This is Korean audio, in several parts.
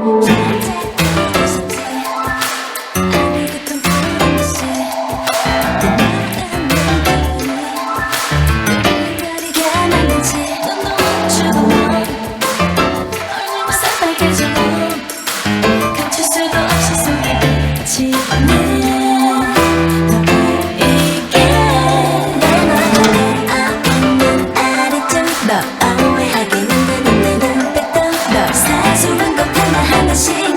See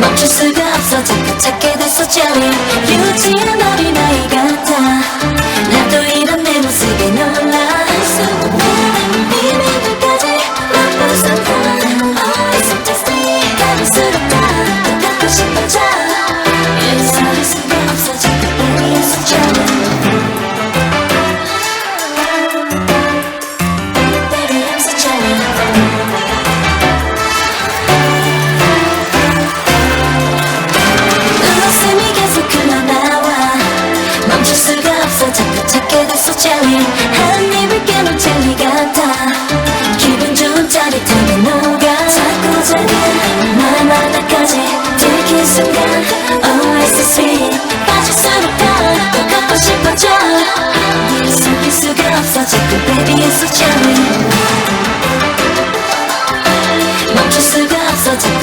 멈출 수가 없어 자꾸 찾게 됐어 j e 유지한 너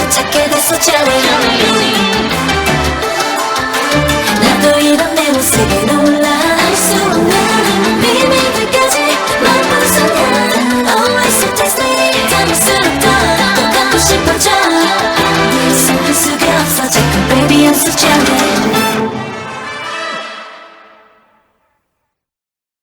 찾게 됐어 cherry honey 나도 이런 내 모습에 놀라. 알 수 없는 비밀들까지 난 벗어나 Always so tasty. 담을수록 더더 갖고 싶어져. 네, 섞을 수가 없어. 자꾸 baby I'm so cherry